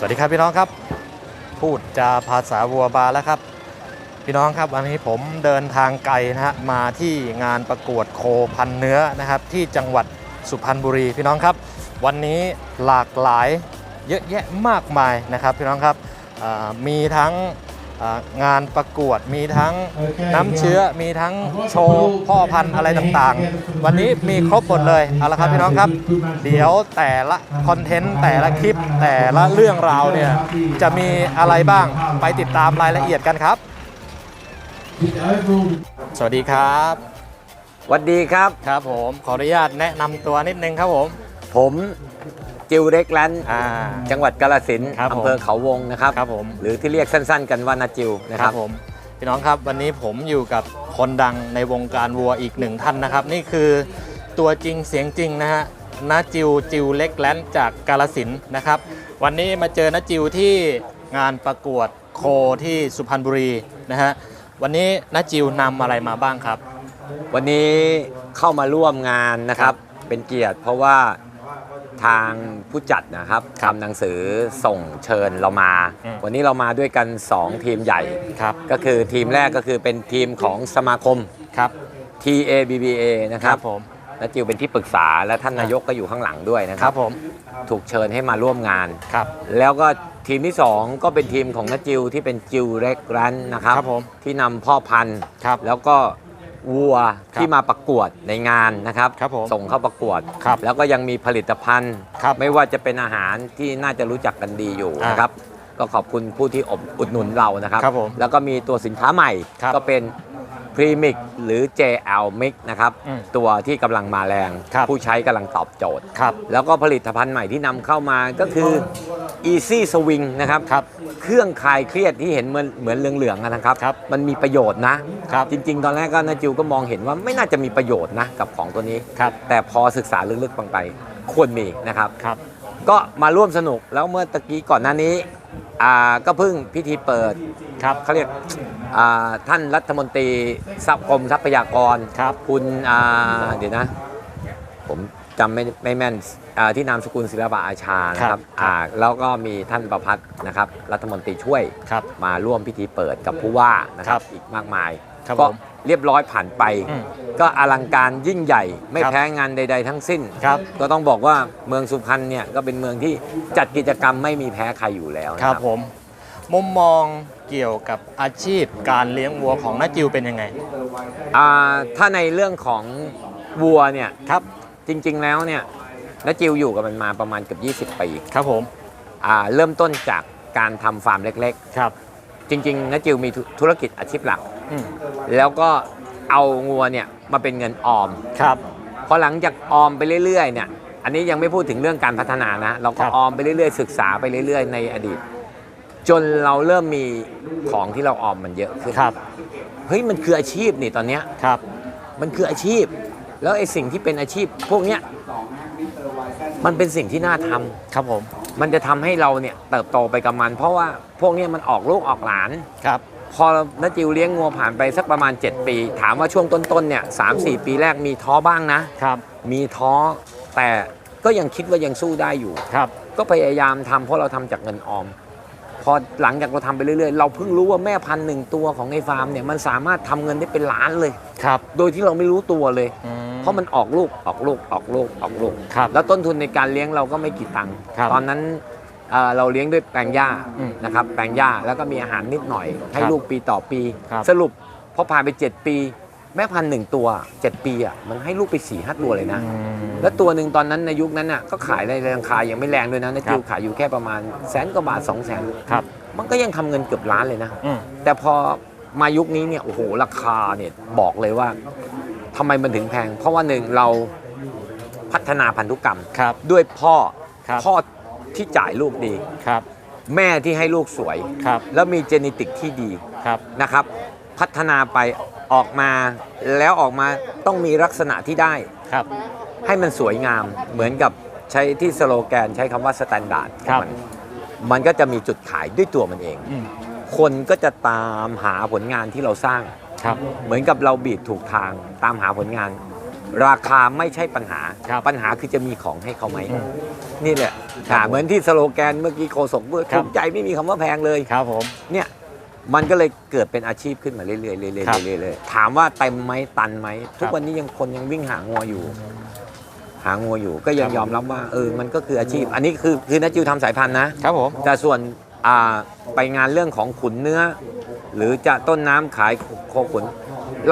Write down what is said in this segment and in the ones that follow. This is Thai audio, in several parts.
สวัสดีครับพี่น้องครับ พูดจาภาษาวัวบาแล้วครับ พี่น้องครับวันนี้ผมเดินทางไกลนะฮะมาที่งานประกวดโคพันเนื้อนะครับ ที่จังหวัดสุพรรณบุรีพี่น้องครับ วันนี้หลากหลายเยอะแยะมากมายนะครับ พี่น้องครับมีทั้ง งานประกวดมีทั้งน้ำเชื้อมีทั้งโชว์พ่อพันธุ์อะไรต่างๆ วันนี้มีครบหมดเลยเอาละครับพี่น้องครับ เดี๋ยวแต่ละคอนเทนต์แต่ละคลิปแต่ละเรื่องราวเนี่ยจะมีอะไรบ้างไปติดตามรายละเอียดกันครับ สวัสดีครับสวัสดีครับครับผมขออนุญาตแนะนำตัวนิดนึงครับผม ผม จิวเร็กแลนด์อ่า จังหวัดกาฬสินธุ์ครับผม อำเภอเขาวงนะครับ ครับผมหรือที่เรียกสั้นๆ กันว่านาจิวนะคครัรับบ ผมพี่น้องครับวันนี้ผมอยู่กับคนดังในวงการวัวอีกหนึ่งท่านนะครับ นี่คือตัวจริงเสียงจริงนะฮะนาจิวจิวเล็กแลนด์จากกาลสินธุ์นะครับ วันนี้มาเจอนาจิวที่งานประกวดโคที่สุพรรณบุรีนะฮะวันนี้นาจิวนำอะไรมาบ้างครับ วันนี้เข้ามาร่วมงานนะครับ เป็นเกียรติเพราะว่า ทางผู้จัดนะครับครับทำหนังสือส่งเชิญเรามาอืมวันนี้เรามาด้วยกัน 2 ทีมใหญ่ครับก็คือทีมแรกก็คือเป็นทีมของสมาคมครับ TABBA นะครับผมนาจิวเป็นที่ปรึกษาและท่านนายกก็อยู่ข้างหลังด้วยนะคครัรับบผมถูกเชิญให้มาร่วมงานครับแล้วก็ทีมที่ 2 ก็เป็นทีมของนัจิวที่เป็นจิวเร็กรันนะครับครับผมที่นำพ่อพันธุ์ครับแล้วก็ วัวครับที่มาประกวดในงานนะครับครับผมส่งเข้าประกวด ครับแล้วก็ยังมีผลิตภัณฑ์ ครับไม่ว่าจะเป็นอาหารที่น่าจะรู้จักกันดีอยู่อ่านนะครับ ก็ขอบคุณผู้ที่อบอุดหนุนเรานะครับ ครับผมแล้วก็มีตัวสินค้าใหม่ครับก็เป็นพรีมิกหรือ JL Mix นะครับ อืมตัวที่กำลังมาแรง ครับ ผู้ใช้กำลังตอบโจทย์ ครับ แล้วก็ผลิตภัณฑ์ใหม่ที่นำเข้ามาก็คือ Easy Swing นะครับ ครับ เครื่องคลายเครียดที่เห็นเหมือนเหมือนเหลืองๆอะนะครับครับ มันมีประโยชน์นะครับจริง ๆ ตอนแรกก็นาจิวก็มองเห็นว่าไม่น่าจะมีประโยชน์นะกับของตัวนี้ครับแต่พอศึกษาลึกๆลงไปควรมีนะครับครับ ก็มาร่วมสนุกแล้วเมื่อตะกี้ก่อนหน้านี้อ่าก็เพิ่งพิธีเปิดครับเขาเรียกอ่าท่านรัฐมนตรีทรัพย์กรมทรัพยากรครับคุณอ่าเดี๋ยวนะผม จำไม่ไม่แม่นอ่าที่นามสกุลศิลปะอาชานะคครัรับบอ่าแล้วก็มีท่านประพัฒน์นะครับ รัฐมนตรีช่วยครับมาร่วมพิธีเปิดกับผู้ว่านะครัครับบอีกมากมายครับก็ผมเรียบร้อยผ่านไป อืมก็อลังการยิ่งใหญ่ ไม่ครับแพ้งานใด ๆ ทั้งสิ้น ครับ ก็ต้องบอกว่าเมืองสุพรรณเนี่ยก็เป็นเมืองที่จัดกิจกรรมไม่มีแพ้ใครอยู่แล้วนะคครัรับบผม มุมมองเกี่ยวกับอาชีพการเลี้ยงวัวของน้าจิวเป็นยังไง อ่าถ้าในเรื่องของวัวเนี่ย ครับ จริง ๆ แล้วเนี่ยนจิวอยู่กับมันมาประมาณเกือบ20 ปีครับผมอ่าเริ่มต้นจากการทำฟาร์มเล็กครับๆจริงๆนจิวมีธุธุรกิจอาชีพหลัก อืมแล้วก็เอางัวเนี่ยมาเป็นเงินออม ครับ พอหลังจากออมไปเรื่อยๆเนี่ย อันนี้ยังไม่พูดถึงเรื่องการพัฒนานะ เราก็ครับ ออมไปเรื่อยๆ ศึกษาไปเรื่อยๆ ในอดีต จนเราเริ่มมีของที่เราออมมันเยอะขึ้นครับเฮ้ยมันคืออาชีพนี่ตอนเนี้ย ครับ มันคืออาชีพ แล้วไอ้สิ่งที่เป็นอาชีพพวกเนี้ยมันเป็นสิ่งที่น่าทำครับผม มันจะทำให้เราเนี่ยเติบโตไปกับมัน เพราะว่าพวกเนี้ยมันออกลูกออกหลาน ครับ พอน้าจิวเลี้ยงงัวผ่านไปสักประมาณ 7 ปี ถามว่าช่วงต้นๆเนี่ยสามสี่ปีแรกมีท้อบ้างนะ ครับ มีท้อแต่ก็ยังคิดว่ายังสู้ได้อยู่ ครับ ก็พยายามทำเพราะเราทำจากเงินออม พอหลังจากเราทำไปเรื่อยๆ เราเพิ่งรู้ว่าแม่พันธุ์หนึ่งตัวของในฟาร์มเนี่ยมันสามารถทำเงินได้เป็นล้านเลย ครับ โดยที่เราไม่รู้ตัวเลย อื เพราะมันออกลูกออกลูกออกลูกออกลูก ครับแล้วต้นทุนในการเลี้ยงเราก็ไม่กี่ตังค์ครับตอนนั้นเอ่อเราเลี้ยงด้วยแปลงหญ้าอืมนะครับแปลงหญ้าแล้วก็มีอาหารนิดหน่อย ให้ครับลูกปีต่อปี ครับสรุปพอผ่านไป 7 ปี แม่พันธุ์หนึ่งตัว 7 ปีอะมันให้ลูกไป4ี่ห้าตัวเลยนะอืมแล้วตัวหนึ่งตอนนั้นในยุคนั้นน่ะก็ขายในราคายังไม่แรงด้วยนะในครัจิบวขายอยู่แค่ประมาณแสนกว่าบาท2องแสนครับ มันก็ยังทำเงินเกือบล้านเลยนะ อืม แต่พอมายุคนี้เนี่ยโอ้โหราคาเนี่ยบอกเลยว่า ทำไมมันถึงแพง เพราะว่าหนึ่งเราพัฒนาพันธุกรรม ครับ ด้วยพ่อครับ พ่อที่จ่ายลูกดี ครับ แม่ที่ให้ลูกสวย ครับ แล้วมีเจเนติกที่ดีครับ นะครับ พัฒนาไปออกมาแล้วออกมาต้องมีลักษณะที่ได้ ครับ ให้มันสวยงามเหมือนกับใช้ที่สโลแกนใช้คำว่าสแตนดาร์ดครับ มันมันก็จะมีจุดขายด้วยตัวมันเอง อืมคนก็จะตามหาผลงานที่เราสร้าง ครับ เหมือนกับเราบีดถูกทางตามหาผลงาน ราคาไม่ใช่ปัญหา ครับปัญหาคือจะมีของให้เขาไหม อืมนี่แหละครับอ่าเหมือนที่สโลแกนเมื่อกี้โคศกเมื่อครัถูบกใจไม่มีคำว่าแพงเลย ครับผม เนี่ยมันก็เลยเกิดเป็นอาชีพขึ้นมาเรื่อยๆเรื่อยๆครับเรื่อยๆเรื่อยๆถามว่าเต็มไหมตันไหม ทุกครับวันนี้ยังคนยังวิ่งหางัวอยู่ หางัวอยู่ก็ยังครับ ยอมรับว่าเออมันก็คืออาชีพ อันนี้คือคือนักจิวทำสายพันธุ์นะ ครับผม แต่ส่วนอ่าไปงานเรื่องของขุนเนื้อ หรือจะต้นน้ำขายโคขุน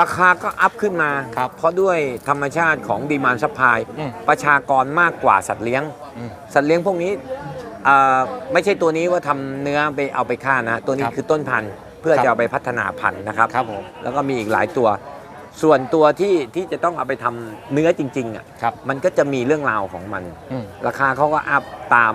ราคาก็อัพขึ้นมา ครับเพราะด้วยธรรมชาติของดีมานซัพพลายอืมประชากรมากกว่าสัตว์เลี้ยง อืมสัตว์เลี้ยงพวกนี้อ่าไม่ใช่ตัวนี้ว่าทำเนื้อไปเอาไปฆ่านะ ตัวนี้ครับคือต้นพันธุ์เพื่อครับ จะเอาไปพัฒนาพันธุ์นะครับ ครับผมแล้วก็มีอีกหลายตัว ส่วนตัวที่ที่จะต้องเอาไปทำเนื้อจริงๆอะครับมันก็จะมีเรื่องราวของมัน อืมราคาเขาก็อัพตาม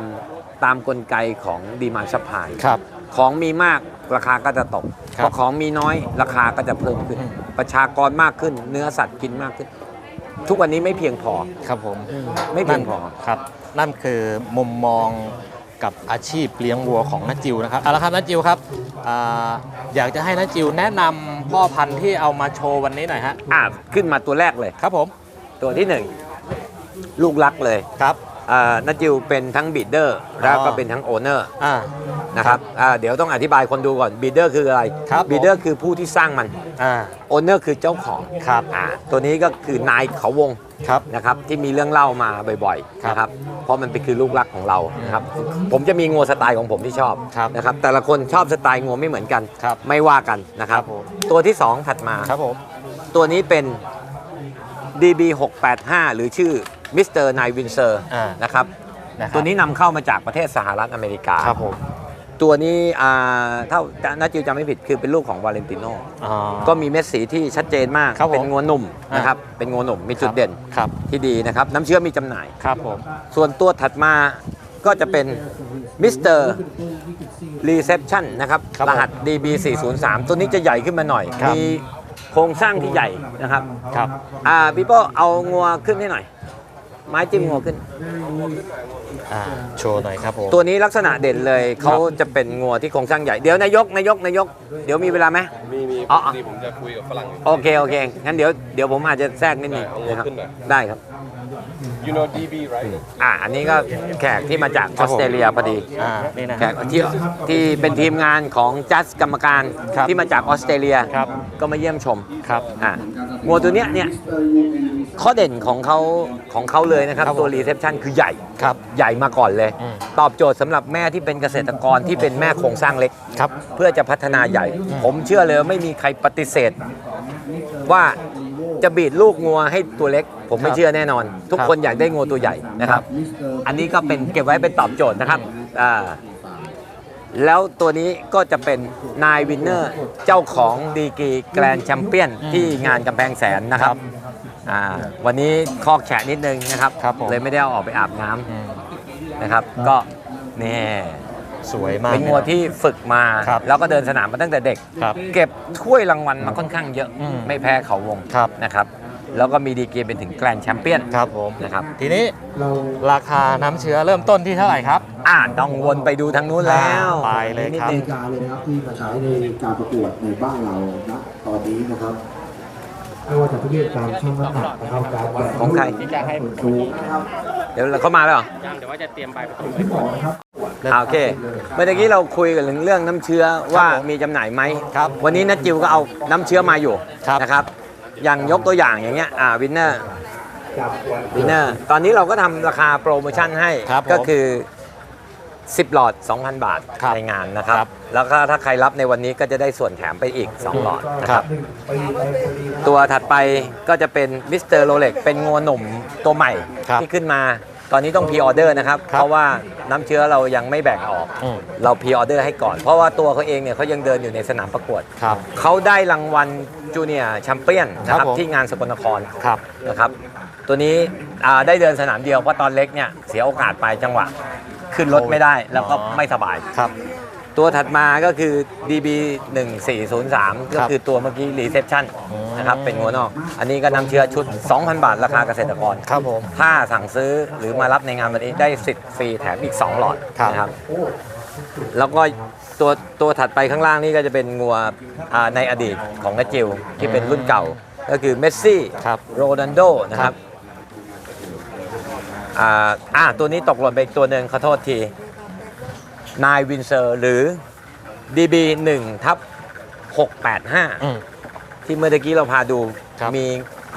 ตามกลไกของดีมานซัพพลาย ครับ ของมีมากราคาก็จะตกครับ พอของมีน้อยราคาก็จะเพิ่มขึ้นอืมประชากรมากขึ้น เนื้อสัตว์กินมากขึ้น ทุกวันนี้ไม่เพียงพอ ครับผมไม่เพียงพอครับ นั่นคือมุมมองกับอาชีพเลี้ยงวัวของนัจจิวนะครับเอาละครับนัจจิวครับอ่าอยากจะให้นัจจิวแนะนำพ่อพันธุ์ที่เอามาโชว์วันนี้หน่อยฮะอะขึ้นมาตัวแรกเลย ครับผมตัวที่หนึ่งลูกรักเลย ครับอ่า นัทจิวเป็นทั้งบีดเดอร์แล้วก็เป็นทั้งโอเนอร์อ่า นะครับอ่าเดี๋ยวต้องอธิบายคนดูก่อนบีดเดอร์คืออะไรครับผมบีดเดอร์คือผู้ที่สร้างมันอ่าโอเนอร์คือเจ้าของครับอ่าตัวนี้ก็คือนายเขาวงครับนะครับที่มีเรื่องเล่ามาบ่อยครับๆนะครับเพราะมันเป็นคือลูกรักของเรานะครับผมจะมีงัวสไตล์ของผมที่ชอบครับนะครับแต่ละคนชอบสไตล์งัวไม่เหมือนกันครับไม่ว่ากันนะครับครับผมตัวที่สองถัดมาครับผมตัวนี้เป็น DB 685 หรือชื่อ มิสเตอร์นายวินเซอร์อ่า นะครับ นะครับตัวนี้นำเข้ามาจากประเทศสหรัฐอเมริกา ครับผมตัวนี้อ่าถ้านัทจิวจำไม่ผิดคือเป็นลูกของวาเลนติโนอ๋อ ก็มีเม็ดสีที่ชัดเจนมาก ครับผมเป็นงัวหนุ่มอ่าน นะครับ เป็นงัวหนุ่มมีจุดเด่นครับที่ดีนะครับ น้ำเชื้อมีจำหน่าย ครับผม ส่วนตัวถัดมาก็จะเป็นมิสเตอร์รีเซพชันนะครับครับรหัส DB 403 ตัวนี้จะใหญ่ขึ้นมาหน่อย ครับ มีโครงสร้างที่ใหญ่นะครับครับ อ่าพี่โป้เอางัวขึ้นให้หน่อย ไม้จิ้มงัวขึ้น อ่าโชว์หน่อยครับผมตัวนี้ลักษณะเด่นเลยเขาจะเป็นงัวที่โครงสร้างใหญ่ เดี๋ยวนายกนายกนายก เดี๋ยวมีเวลาไหม มีมีอ๋อพอดีผมจะคุยกับฝรั่งอยู่โอเค โอเค งั้นเดี๋ยวเดี๋ยวผมอาจจะแทรกนิดนึงได้เอางัวนะครับขึ้นหน่อยได้ครับ you know DB right อ่าอันนี้ก็แขกที่มาจากออสเตรเลียพอดี อ่า นี่นะแขกที่ที่เป็นทีมงานของจัดกรรมการครับที่มาจากออสเตรเลียครับ ก็มาเยี่ยมชมครับ อ่างัวตัวเนี้ยเนี่ยข้อเด่นของเขาของเขาเลยนะครับ ครับผมตัวรีเซพชันคือใหญ่ครับใหญ่มาก่อนเลย อืม ตอบโจทย์สำหรับแม่ที่เป็นเกษตรกรที่เป็นแม่โครงสร้างเล็ก ครับ เพื่อจะพัฒนาใหญ่ ผมเชื่อเลยว่าไม่มีใครปฏิเสธ ว่า จะบีดลูกงัวให้ตัวเล็ก ผมไม่ครับเชื่อแน่นอน ทุกครับคนอยากได้งัวตัวใหญ่นะครับ อันนี้ก็เป็นเก็บไว้เป็นตอบโจทย์นะครับอ่าแล้วตัวนี้ก็จะเป็นนายวินเนอร์เจ้าของดีกรีแกรนด์แชมเปี้ยนที่งานกำแพงแสนนะครับอ่าวันนี้คอกแฉะนิดนึงนะครับ ครับผม เลยไม่ได้เอาออกไปอาบน้ำอืมนะครับ ก็นี่ สวยมากเป็นงัวที่ฝึกมาครับแล้วก็เดินสนามมาตั้งแต่เด็กครับเก็บถ้วยรางวัลมาค่อนข้างเยอะอืมไม่แพ้เขาวงครับนะครับแล้วก็มีดีกรีเป็นถึงแกรนด์แชมเปี้ยนครับผมนะครับทีนี้ราคาน้ำเชื้อเริ่มต้นที่เท่าไหร่ครับ อ่าต้องวนไปดูทางนู้นแล้วไปเลยครับนิดนึงการเลยนะครับที่มาใช้ในการประกวดในบ้านเราณตอนนี้นะครับไม่ว่าจะเป็นเรื่องการชั่งน้ำหนักนะครับการแบกของใครส่วนสูงนะครับเดี๋ยวเราเข้ามาแล้วเหรอที่บอกนะครับอ่า โอเค เมื่อกี้เราคุยกันถึงเรื่องน้ำเชื้อว่ามีจำหน่ายไหมครับ วันนี้นัทจิวก็เอาน้ำเชื้อมาอยู่ครับนะครับ อย่างยกตัวอย่างอย่างเงี้ย อ่าวินเนอร์จับวันวินเนอร์ตอนนี้เราก็ทำราคาโปรโมชั่นให้ครับผมก็คือ 10 หลอด 2,000 บาทครับในงานนะครับครับ แล้วก็ถ้าใครรับในวันนี้ก็จะได้ส่วนแถมไปอีก 2 หลอดนะครับหนึ่งปีในพอดีนะตัวถัดไปก็จะเป็นมิสเตอร์โรเล็กเป็นงัวหนุ่มตัวใหม่ครับที่ขึ้นมา ตอนนี้ต้องพ r ออเดอร์นะครับครับ เพราะว่าน้ำเชื้อเรายังไม่แบ่งออกอืมเราพ r ออเดอร์ให้ก่อน เพราะว่าตัวเขาเองเนี่ยเขายังเดินอยู่ในสนามประกวดครับเขาได้รางวัลจูเนียร์แชมเปี้ยนนะคครัรับบผมที่งานสกลนครครับนะครับ ตัวนี้อ่าได้เดินสนามเดียวเพราะตอนเล็กเนี่ยเสียโอกาสไปจังหวะ ขึ้นรถไม่ได้แล้วก็อ๋อไม่สบายครับ ตัวถัดมาก็คือ DB 1403 ก็คือตัวเมื่อกี้ Reception อืมนะครับเป็นหัวนอก อันนี้ก็นำเชื้อชุด 2,000 บาท ราคาเกษตรกรครับผมถ้าสั่งซื้อหรือมารับในงานวันนี้ได้สิทธิ์ฟรีแถมอีก 2 หลอดครับนะครับแล้วก็ตัวตัวถัดไปข้างล่างนี่ก็จะเป็นงัวอ่าในอดีตของนจิวที่เป็นรุ่นเก่า ก็คือเมสซี่ครับโรนัลโดนะครับอ่าอ่าตัวนี้ตกหล่นไปอีกตัวหนึ่งขอโทษที นายวินเซอร์หรือ DB 1ทับอืม 685 ที่เมื่อตะกี้เราพาดูครับมี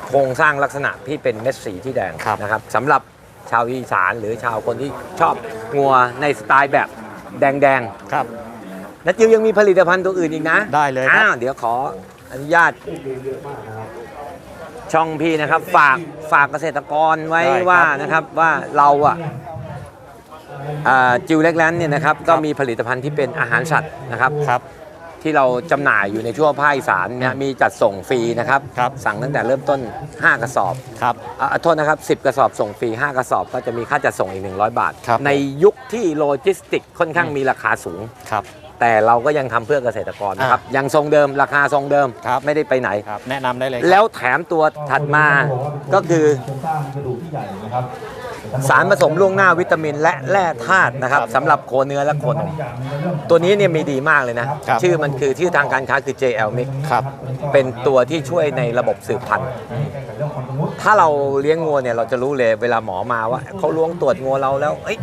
โครงสร้างลักษณะที่เป็นเม็ดสีที่แดงครับ นะครับสำหรับชาวอีสานหรือชาวคนที่ชอบงัวในสไตล์แบบแดงครับ ๆนัดจิวยังมีผลิตภัณฑ์ตัวอื่นอีกนะได้เลยครับ อ้าวเดี๋ยวขออนุญาต ช่องพี่นะครับ ฝากฝากเกษตรกรไว้ได้ครับ ว่านะครับว่าเราอะอ่า จิวเล็กแลนด์เนี่ยนะครับก็มีผลิตภัณฑ์ที่เป็นอาหารสัตว์นะครับครับ ที่เราจำหน่ายอยู่ในทั่วภาคอีสานเนี่ยมีจัดส่งฟรีนะครับครับสั่งตั้งแต่เริ่มต้น 5 กระสอบครับอะโทษนะครับ 10 กระสอบส่งฟรี 5 กระสอบก็จะมีค่าจัดส่งอีก 100 บาทครับในยุคที่โลจิสติกค่อนข้างมีราคาสูงครับ แต่เราก็ยังทำเพื่อเกษตรกรนะครับยังทรงเดิมราคาทรงเดิมครับ ไม่ได้ไปไหน ครับ แนะนำได้เลยครับ แล้วแถมตัวถัดมาก็คือโครงสร้างกระดูกที่ใหญ่นะครับสารผสมล่วงหน้าวิตามินและแร่ธาตุนะครับครับสำหรับโคเนื้อและโคนมตัวนี้เนี่ยมีดีมากเลยนะ ครับ ชื่อมันคือชื่อทางการค้าคือ JL Mix ครับ เป็นตัวที่ช่วยในระบบสืบพันธุ์ ถ้าเราเลี้ยงงัวเนี่ยเราจะรู้เลยเวลาหมอมาว่าเขาล้วงตรวจงัวเราแล้วเอ้ย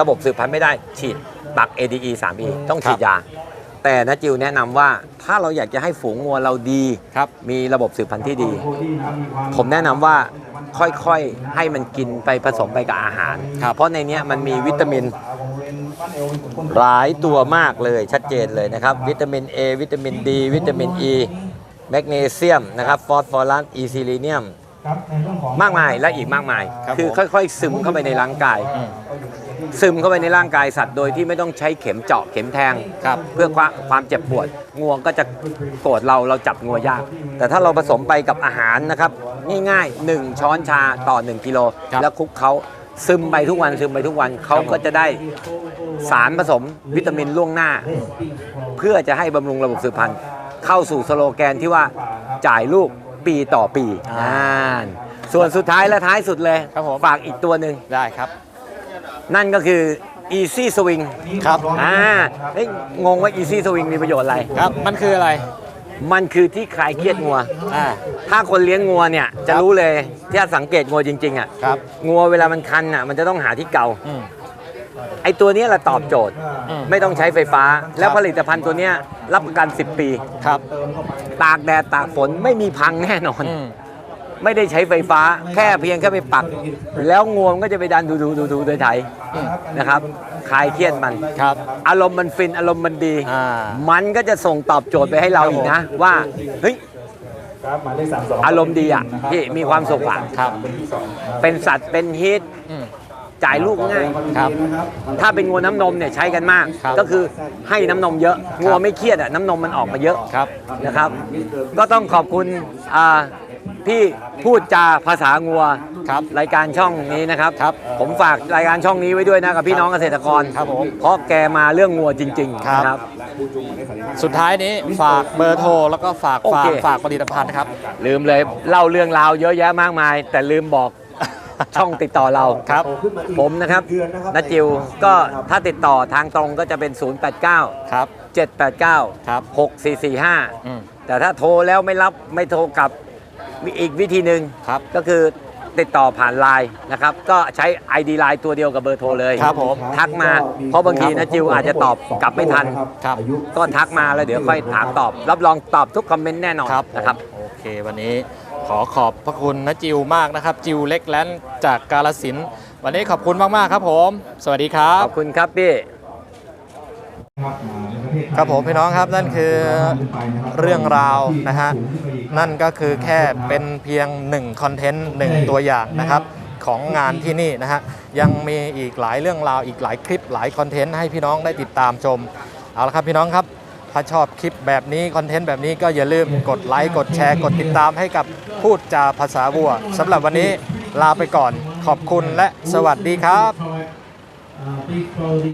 ระบบสืบพันธุ์ไม่ได้ฉีด ปัก ADE 3E ต้องฉีดยา แต่นะจิวแนะนำว่าถ้าเราอยากจะให้ฝูงงัวเราดีครับมีระบบสืบพันธุ์ที่ดี ผมแนะนำว่าค่อยๆ ให้มันกินไปผสมไปกับอาหารครับเพราะในเนี้ยมันมีวิตามินหลายตัวมากเลยชัดเจนเลยนะครับ วิตามิน A วิตามิน D วิตามิน E แมกนีเซียมนะครับฟอสฟอรัสอีซิลิเนียมมากมายและอีกมากมายครับคือผมค่อยๆ ซึมเข้าไปในร่างกายอืม ซึมเข้าไปในร่างกายสัตว์โดยที่ไม่ต้องใช้เข็มเจาะเข็มแทงครับเพื่อความความเจ็บปวดงัวก็จะโกรธเราเราจับงัวยาก แต่ถ้าเราผสมไปกับอาหารนะครับง่ายๆ 1 ช้อนชาต่อ 1 กิโล ครับ แล้วคลุกเขาซึมไปทุกวันซึมไปทุกวันเขาก็จะได้สารผสมวิตามินล่วงหน้า เพื่อจะให้บำรุงระบบสืบพันธุ์ เข้าสู่สโลแกนที่ว่าจ่ายลูกปีต่อปีอ่าอ่านส่วนสุดท้ายและท้ายสุดเลย ครับผม ฝากอีกตัวหนึ่ง ได้ครับ นั่นก็คือ Easy Swing ครับอ่าเฮ้ยงงว่า Easy Swing มีประโยชน์อะไร ครับ มันคืออะไร มันคือที่คลายเครียดงัว อ่า ถ้าคนเลี้ยงงัวเนี่ยจะรู้เลยที่สังเกตงัวจริงๆอะครับ งัวเวลามันคันอะมันจะต้องหาที่เกาอืม ไอตัวเนี้ยแหละตอบโจทย์ อืม ไม่ต้องใช้ไฟฟ้า แล้วผลิตภัณฑ์ตัวเนี้ยรับประกัน 10 ปี ครับ ตากแดดตากฝนไม่มีพังแน่นอน อืม ไม่ได้ใช้ไฟฟ้าแค่เพียงแค่ไปปัก แล้วงวงก็จะไปดันดูดูดูดูโดยไถอืมนะครับคลายเครียดมันครับ อารมณ์มันฟินอารมณ์มันดี อ่า มันก็จะส่งตอบโจทย์ไปให้เราอีกนะ ว่าเฮ้ย ครับหมายเลขสามสองอารมณ์ดีอะพี่มีความสุขอะ ครับ เป็นสัตว์เป็นฮิตอืม จ่ายลูกง่าย ครับ ถ้าเป็นงัวน้ำนมเนี่ยใช้กันมาก ครับก็คือให้น้ำนมเยอะงัวไม่เครียดอะน้ำนมมันออกมาเยอะครับ นะครับ ก็ต้องขอบคุณอ่า พี่พูดจาภาษางัวครับรายการช่องนี้นะครับครับ ผมฝากรายการช่องนี้ไว้ด้วยนะกับพี่น้องเกษตรกรครับผมเพราะแกมาเรื่องงัวจริงๆครับ นะครับ สุดท้ายนี้ฝากเบอร์โทรแล้วก็ฝากโอฝาเคกฝากผลิตภัณฑ์ครับ ลืมเลยเล่าเรื่องราวเยอะแยะมากมาย แต่ลืมบอก ช่องติดต่อเราครับ ผมนะครับนัจิวก็ถ้าติดต่อทางตรงก็จะเป็น 089 ครับ789 ครับ 6445อืมแต่ถ้าโทรแล้วไม่รับไม่โทรกลับมี อีกวิธีหนึ่งครับ ก็คือติดต่อผ่านไลน์นะครับ ก็ใช้ ID ไลน์ตัวเดียวกับเบอร์โทรเลยครับผมทักมาเพราะบางทีนะจิวอาจจะตอบกลับไม่ทันครับก็ทักมาแล้วเดี๋ยวค่อยถามตอบ รับรองตอบทุกคอมเมนต์แน่นอนครับนะครับโอเควันนี้ขอขอบพระคุณนะจิวมากนะครับ จิวเล็กแลนด์จากกาลสินธุ์วันนี้ขอบคุณมาก ๆ ครับผม สวัสดีครัขบอบคุณครับพี่ ครับผมพี่น้องครับนั่นคือเรื่องราวนะฮะนั่นก็คือแค่เป็นเพียง1คอนเทนต์1ตัวอย่างนะครับของงานที่นี่นะฮะยังมีอีกหลายเรื่องราวอีกหลายคลิปหลายคอนเทนต์ให้พี่น้องได้ติดตามชมเอาละครับพี่น้องครับถ้าชอบคลิปแบบนี้คอนเทนต์แบบนี้ก็อย่าลืมกดไลค์กดแชร์กดติดตามให้กับพูดจาภาษาวัวสำหรับวันนี้ลาไปก่อนขอบคุณและสวัสดีครับ